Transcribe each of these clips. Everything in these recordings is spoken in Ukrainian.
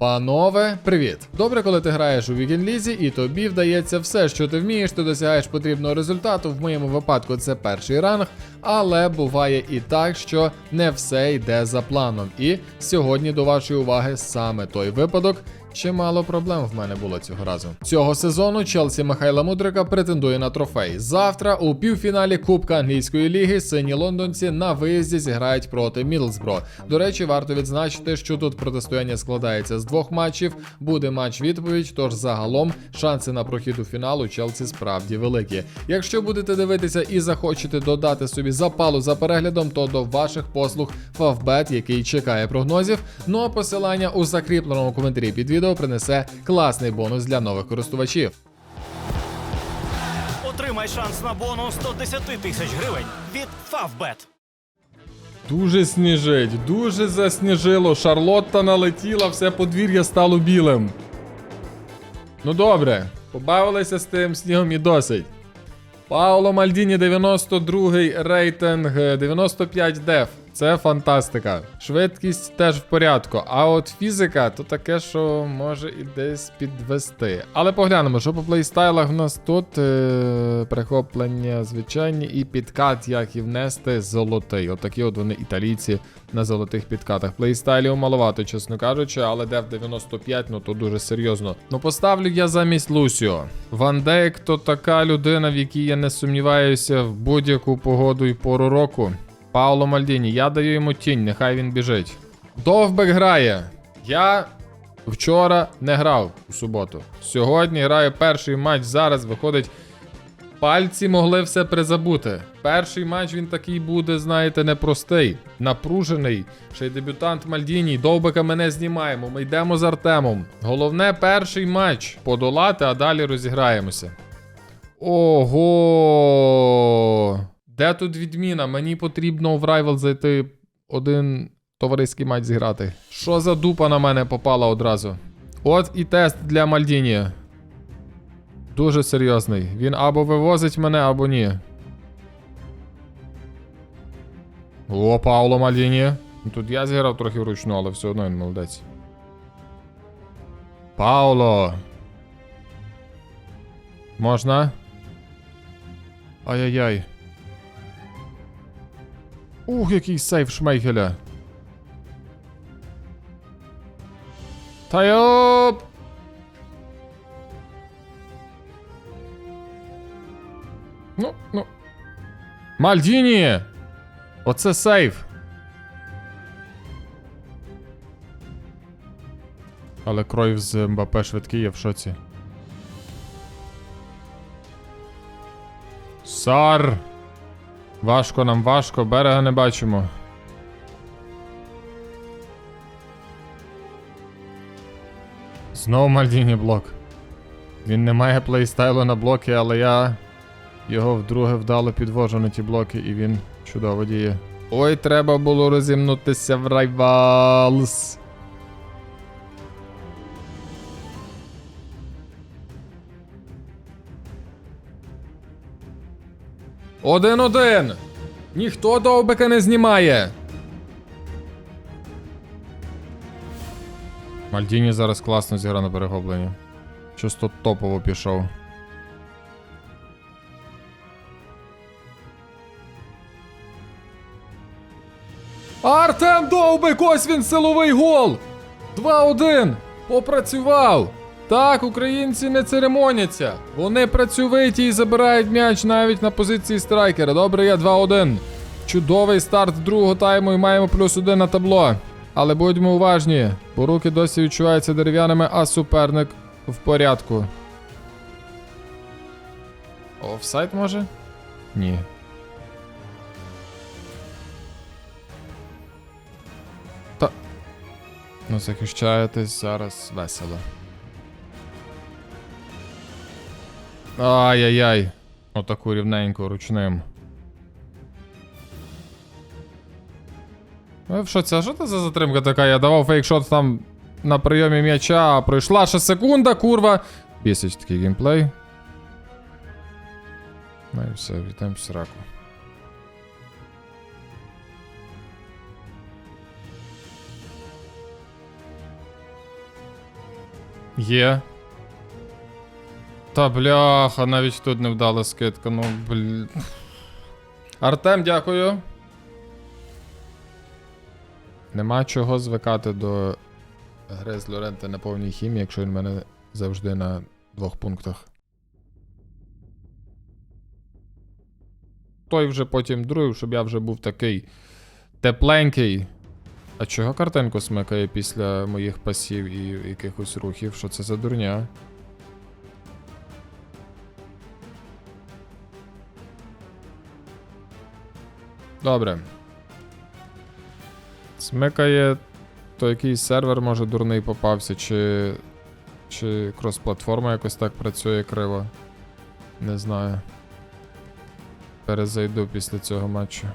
Панове, привіт! Добре, коли ти граєш у вікінлізі, і тобі вдається все, що ти вмієш, ти досягаєш потрібного результату. В моєму випадку це перший ранг, але буває і так, що не все йде за планом. І сьогодні до вашої уваги саме той випадок. Чимало проблем в мене було цього разу. Цього сезону Челсі Михайла Мудрика претендує на трофей. Завтра у півфіналі Кубка англійської ліги сині лондонці на виїзді зіграють проти Мідлсбро. До речі, варто відзначити, що тут протистояння складається з двох матчів. Буде матч відповідь. Тож загалом шанси на прохід у фінал у Челсі справді великі. Якщо будете дивитися і захочете додати собі запалу за переглядом, то до ваших послуг Фавбет, який чекає прогнозів. Ну а посилання у закріпленому коментарі під відео принесе класний бонус для нових користувачів. Отримай шанс на бонус 110 тисяч гривень від Favbet. Дуже сніжить, дуже засніжило. Шарлотта налетіла, все подвір'я стало білим. Ну добре, побавилися з тим снігом і досить. Пауло Мальдіні 92-й рейтинг, 95 деф. Це фантастика. Швидкість теж в порядку. А от фізика то таке, що може і десь підвести. Але поглянемо, що по плейстайлах в нас тут е- перехоплення звичайні і підкат, як і внести золотий. Отакі от вони італійці на золотих підкатах. Плейстайлів маловато, чесно кажучи, але деф 95, ну то дуже серйозно. Ну поставлю я замість Лусіо. Ван Дейк то така людина, в якій я не сумніваюся в будь-яку погоду і пору року. Пауло Мальдіні, я даю йому тінь, нехай він біжить. Довбек грає. Я вчора не грав у суботу. Сьогодні граю перший матч. Зараз виходить. Пальці могли все призабути. Перший матч він такий буде, знаєте, непростий, напружений. Ще й дебютант Мальдіні. Довбика ми не знімаємо. Ми йдемо з Артемом. Головне перший матч подолати, а далі розіграємося. Ого. Де тут відміна? Мені потрібно в Rival зайти один товариський матч зіграти. Що за дупа на мене попала одразу? От і тест для Мальдіні. Дуже серйозний. Він або вивозить мене, або ні. О, Пауло Мальдіні. Тут я зіграв трохи вручну, але все одно він молодець. Пауло. Можна? Ай-яй-яй. Ух, який сейф Шмейхеля. Та йоп! Ну, ну. Мальдіні! Оце сейф. Але Кройв з МБП швидкий, я в шоці. Сар! Важко нам важко, берега не бачимо. Знову Мальдіні блок. Він не має плейстайлу на блоки, але я його вдруге вдало підвожу на ті блоки, і він чудово діє. Ой, треба було розімнутися в райвалс. Один-один! Ніхто довбика не знімає. Мальдіні зараз класно зіграв на перехопленні. Щось тут топово пішов. Артем Довбик, ось він силовий гол! 2-1! Попрацював! Так, українці не церемоняться. Вони працьовиті і забирають м'яч навіть на позиції страйкера. Добре, є 2-1. Чудовий старт другого тайму і маємо плюс один на табло. Але будьмо уважні, бо руки досі відчуваються дерев'яними, а суперник в порядку. Офсайд може? Ні. Та. Ну, захищаєтесь зараз весело. Ай-яй-яй. Отаку рівненьку ручним. Ви в шоці, що це за затримка така? Я давав фейкшот там на прийомі м'яча, пройшла ще секунда, курва. Бісить такий геймплей. Ну і все, вітаємо сраку. Є. Та бляха, навіть тут не вдала скидка, ну блін. Артем, дякую. Нема чого звикати до гри з Лоренте на повній хімії, якщо він мене завжди на двох пунктах. Той вже потім другий, щоб я вже був такий тепленький. А чого картинку смикає після моїх пасів і якихось рухів? Що це за дурня? Добре. Смикає, то якийсь сервер може дурний попався, чи. Чи крос-платформа якось так працює криво. Не знаю. Перезайду після цього матчу.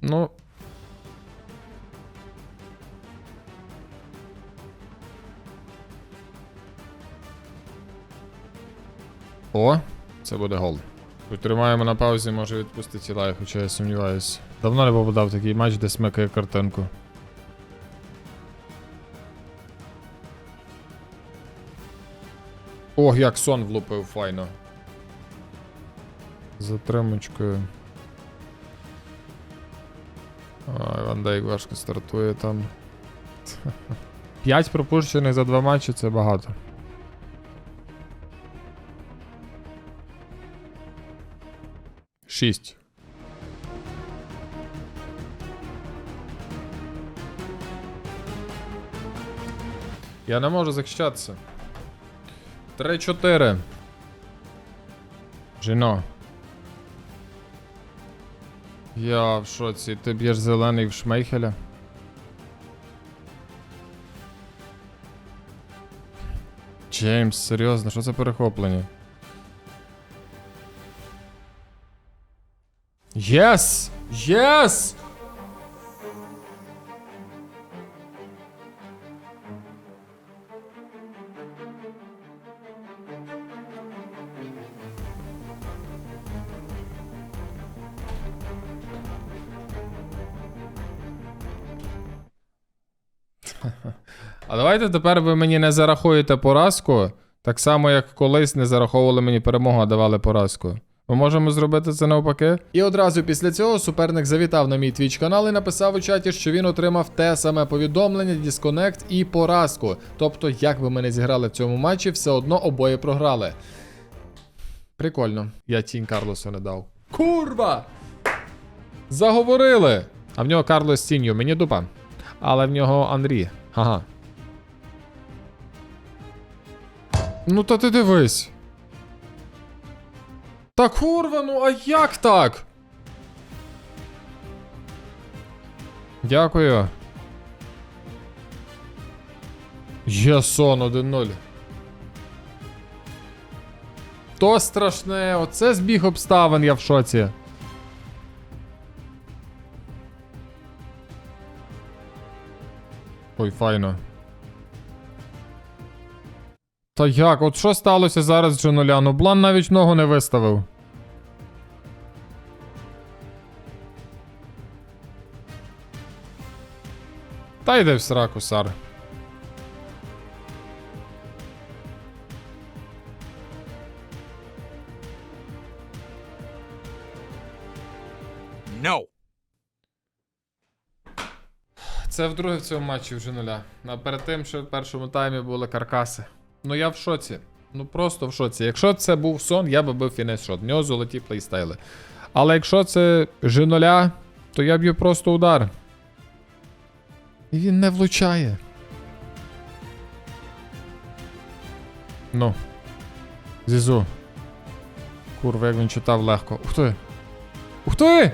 Ну. О, це буде гол. Потримаємо на паузі, може відпустити лай, хоча я сумніваюся. Давно не попадав такий матч, де смикає картинку. Ох, як сон влупив файно. Затримочкою. Ой, Ван Дейк важко стартує там. 5 пропущених за два матчі це багато. Шість. Я не можу захищатися. 3-4. Жіно. Я в шоці. Ти б'єш зелений в Шмейхеля? Джеймс, серйозно, що це перехоплення? Єс! Єс! А давайте тепер ви мені не зарахуєте поразку, так само, як колись не зараховували мені перемогу, а давали поразку. Ми можемо зробити це навпаки. І одразу після цього суперник завітав на мій твіч канал і написав у чаті, що він отримав те саме повідомлення, дисконект і поразку. Тобто, як би ми не зіграли в цьому матчі, все одно обоє програли. Прикольно. Я тінь Карлосу не дав. Курва! Заговорили! А в нього Карлос тінью, мені дупа. Але в нього Анрі. Ага. Ну та ти дивись. Та курва, ну а як так? Дякую. Є сон 1-0. То страшне, оце збіг обставин, я в шоці. Ой, файно. Та як? От що сталося зараз з Джонуля? Ну Блан навіть ногу не виставив. Та йде в сраку, Сар. No. Це вдруге в цьому матчі вже нуля. А перед тим, що в першому таймі були каркаси. Ну я в шоці. Ну просто в шоці. Якщо це був сон, я би бив фінес шот. В нього золоті плейстайли. Але якщо це G0, то я б'ю просто удар. І він не влучає. Ну. Зізу. Курва, як він читав легко. Ух ти! Ух ти!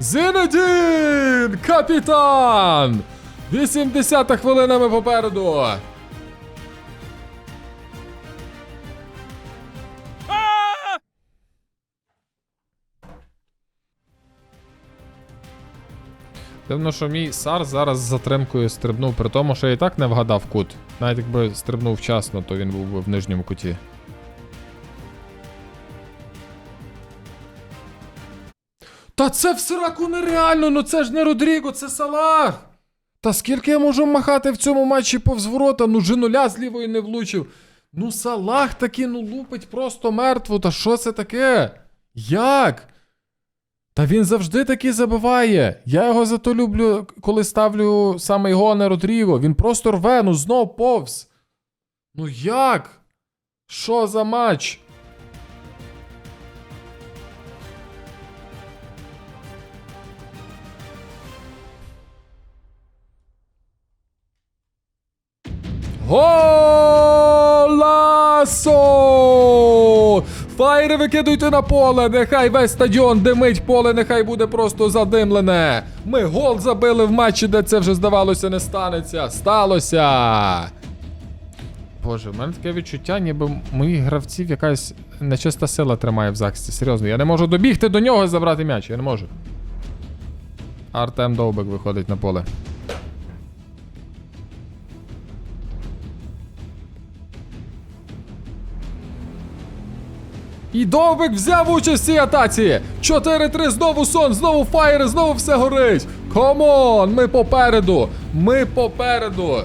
Зенедін! Капітан! 80-та хвилинами попереду. Дивно, що мій Сар зараз з затримкою стрибнув, при тому, що я і так не вгадав кут. Навіть якби стрибнув вчасно, то він був би в нижньому куті. Та це в сраку нереально, ну це ж не Родріго, це Салах! Та скільки я можу махати в цьому матчі повз ворота? Ну же нуля з лівої не влучив. Ну Салах таки ну лупить просто мертву. Та що це таке? Як? Та він завжди таки забиває. Я його зато люблю, коли ставлю саме його, а не Родріго. Він просто рве, ну знов повз. Ну як? Що за матч? Голасо! Фаєри викидуйте на поле, нехай весь стадіон димить, поле нехай буде просто задимлене. Ми гол забили в матчі, де це вже здавалося не станеться. Сталося. Боже, в мене таке відчуття, ніби моїх гравців якась нечиста сила тримає в захисті. Серйозно, я не можу добігти до нього і забрати м'яч. Я не можу. Артем Довбик виходить на поле. І Довбик взяв участь в цій атаці. 4-3, знову сон, знову фаєри, знову все горить. Комон, ми попереду. Ми попереду.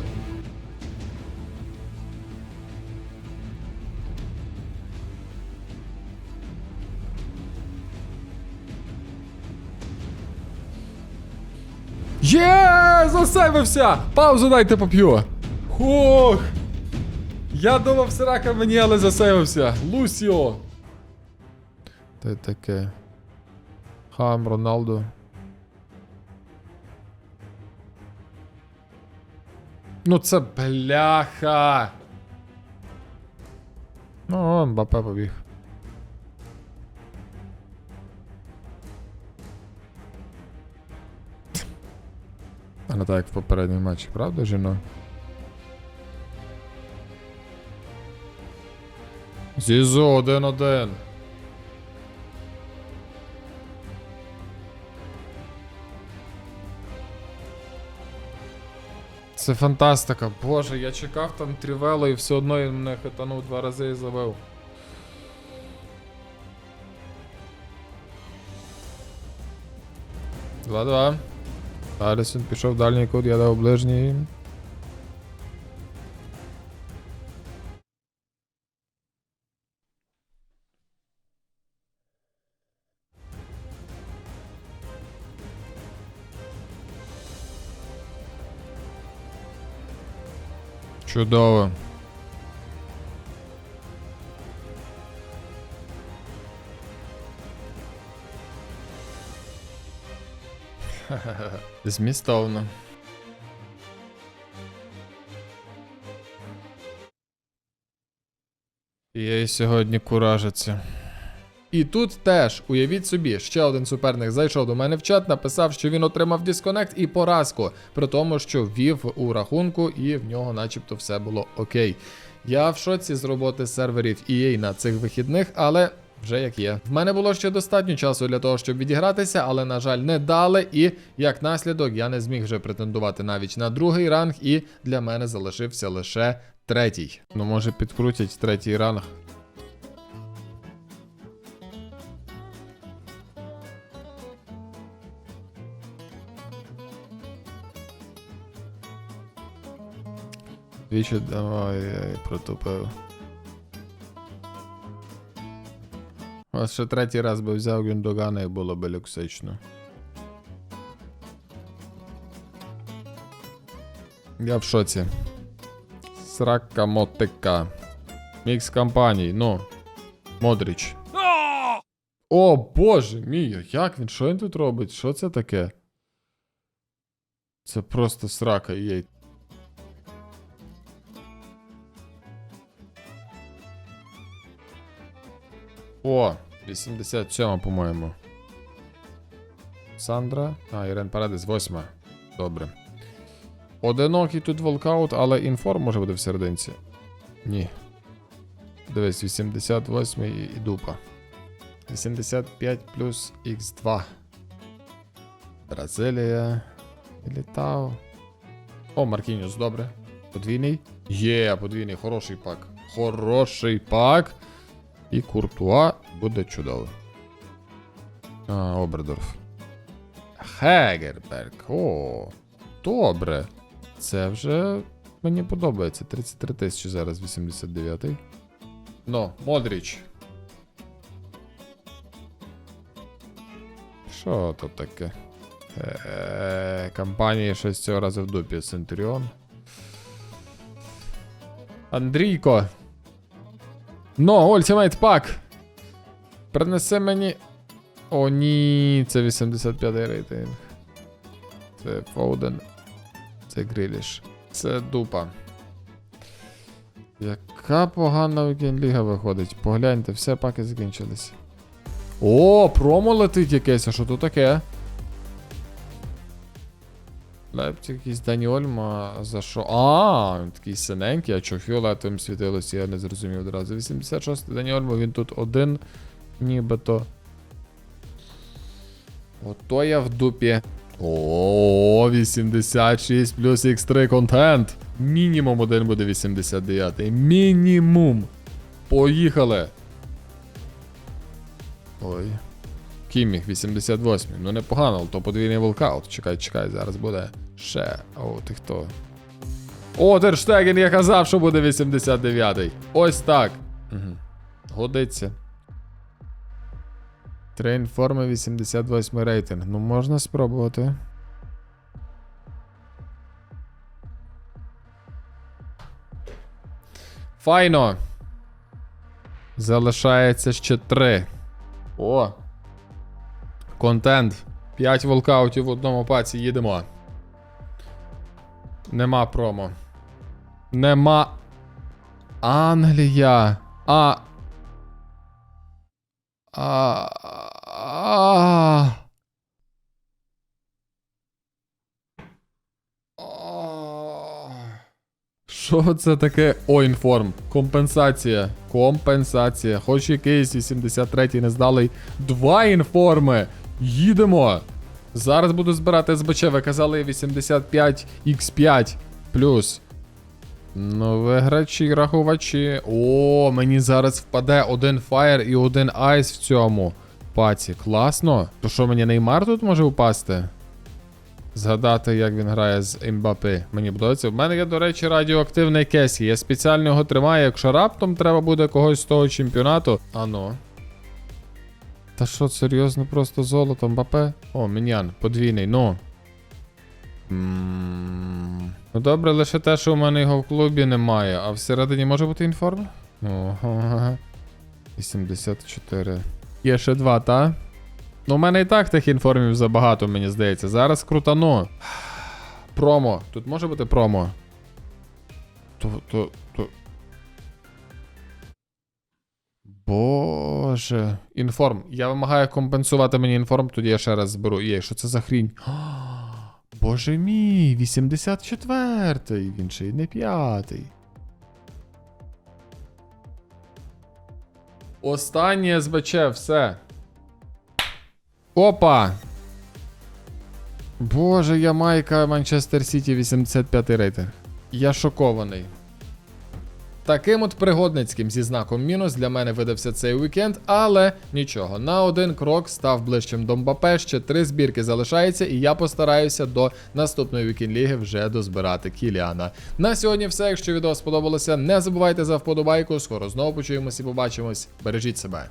Є, засейвився! Паузу дайте поп'ю. Хух. Я думав, срака мені, але засейвився. Лусіо. Та таке. Хам, Роналдо. Ну це бляха. Ну, он Мбаппе побіг. А так як в попередньому матчі, правда, жіно? Зізо, один-один. Це фантастика. Боже, я чекав там трівело і все одно він мене хитанув два рази і завив. Два-два. Алісон пішов в дальній кут, я дав ближній. Чудово. Змістовно. Їй сьогодні куражиться. І тут теж, уявіть собі, ще один суперник зайшов до мене в чат, написав, що він отримав дисконект і поразку, при тому, що ввів у рахунку, і в нього начебто все було окей. Я в шоці з роботи серверів EA на цих вихідних, але вже як є. В мене було ще достатньо часу для того, щоб відігратися, але, на жаль, не дали, і як наслідок я не зміг вже претендувати навіть на другий ранг, і для мене залишився лише третій. Ну, може, підкрутять третій ранг. Двічі давай, я протупив. Ось ще третій раз би взяв Гюндогана і було би люксично. Я в шоці. Срака мотика. Мікс компаній, ну. Модріч. О, боже мій, як він? Що він тут робить? Що це таке? Це просто срака їй. О, 87, по-моєму. Сандра. А, Ірен Парадис, 8. Добре. Одинокий тут волкаут, але інформ може бути в. Ні. Дивись, 88 і, і дупа. 85 плюс Х2. Бразилія. Літав. О, Маркініус, добре. Подвійний. Є, подвійний, хороший пак. Хороший пак. І Куртуа буде чудово. А, Обердорф. Хегерберг. О. Добре. Це вже мені подобається. 33 тисячі зараз 89-й. Ну, Модріч. Що тут таке? Е, Компанії щось цього разу в дупі. Центуріон. Андрійко. Ну, Ультимейт пак. Принеси мені. О, ні, це 85-й рейтинг. Це Фоуден. Це Гріліш. Це дупа. Яка погана вікенд-ліга виходить. Погляньте, все паки закінчились. О, промо летить якесь, а що тут таке? Лепті якийсь Дані Ольма, за що? А, він такий синенький, а чого фіолетовим світилося, я не зрозумів одразу. 86 Дані Ольма, він тут один, нібито. Ото я в дупі. О, 86 плюс X3 контент. Мінімум один буде 89. Мінімум. Поїхали. Ой. Кіміх 88. Ну непогано, то подвійний волкаут. Чекай, чекай, зараз буде ще. О, ти хто? О, Терштеген, я казав, що буде 89-й. Ось так. Угу. Годиться. Три інформи 88 рейтинг. Ну можна спробувати. Файно. Залишається ще три. О. Контент. 5 волкаутів в одному паці їдемо. Нема промо. Нема. Англія. А. А. Що це таке? О, інформ. Компенсація. Компенсація. Хоч якийсь 83-й не здалий. Два інформи. Їдемо. Зараз буду збирати СБЧ. Ви казали 85x5 плюс. Ну, виграчі, рахувачі. О, мені зараз впаде один фаєр і один айс в цьому паці. Класно. То що мені Неймар тут може впасти? Згадати, як він грає з Мбапи. Мені подобається. В мене є, до речі, радіоактивний Кесі. Я спеціально його тримаю, якщо раптом треба буде когось з того чемпіонату. Ано. Та що, серйозно, просто золото Мбапе? О, Мінян, подвійний, ну. М, Ну добре, лише те, що у мене його в клубі немає, а всередині може бути інформ? Ого. 84. Є ще два, та? Ну, у мене і так тих інформів забагато, мені здається. Зараз крутану. Промо. Тут може бути промо. То, то, то. Боже. Інформ. Я вимагаю компенсувати мені інформ, тоді я ще раз зберу. Є, що це за хрінь? Боже мій, 84-й, він ще й не п'ятий. Останнє СБЧ, все. Опа! Боже, Ямайка, Манчестер Сіті, 85 рейтинг. Я шокований. Таким от пригодницьким зі знаком мінус для мене видався цей вікенд, але нічого, на один крок став ближчим до Мбапе, ще три збірки залишається, і я постараюся до наступної вікенд-ліги вже дозбирати Кіліана. На сьогодні все. Якщо відео сподобалося, не забувайте за вподобайку. Скоро знову почуємось і побачимось. Бережіть себе.